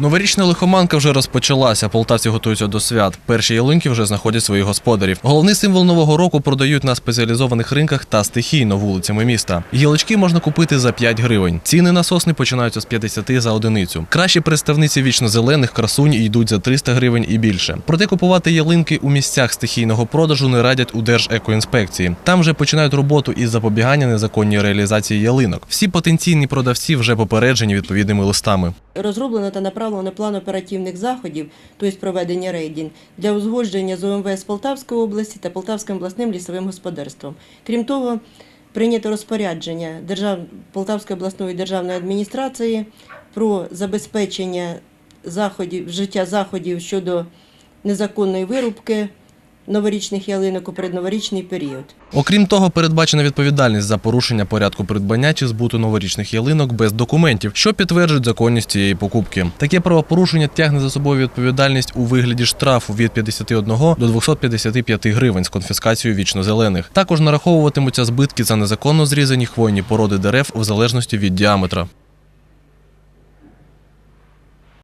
Новорічна лихоманка вже розпочалася. Полтавці готуються до свят. Перші ялинки вже знаходять своїх господарів. Головний символ нового року продають на спеціалізованих ринках та стихійно вулицями міста. Гілочки можна купити за 5 гривень. Ціни на сосни починаються з 50 за одиницю. Кращі представниці вічно-зелених красунь йдуть за 300 гривень і більше. Проте купувати ялинки у місцях стихійного продажу не радять у Держекоінспекції. Там вже починають роботу із запобігання незаконній реалізації ялинок. Всі потенційні продавці вже попереджені відповідними листами. Розроблено та направлено план оперативних заходів, тобто проведення рейдів, для узгодження з ОМВС Полтавської області та Полтавським обласним лісовим господарством. Крім того, прийнято розпорядження Держав... Полтавської обласної державної адміністрації про забезпечення заходів, вжиття заходів щодо незаконної вирубки новорічних ялинок у передноворічний період. Окрім того, передбачена відповідальність за порушення порядку придбання чи збуту новорічних ялинок без документів, що підтверджують законність цієї покупки. Таке правопорушення тягне за собою відповідальність у вигляді штрафу від 51 до 255 гривень з конфіскацією вічно-зелених. Також нараховуватимуться збитки за незаконно зрізані хвойні породи дерев у залежності від діаметра.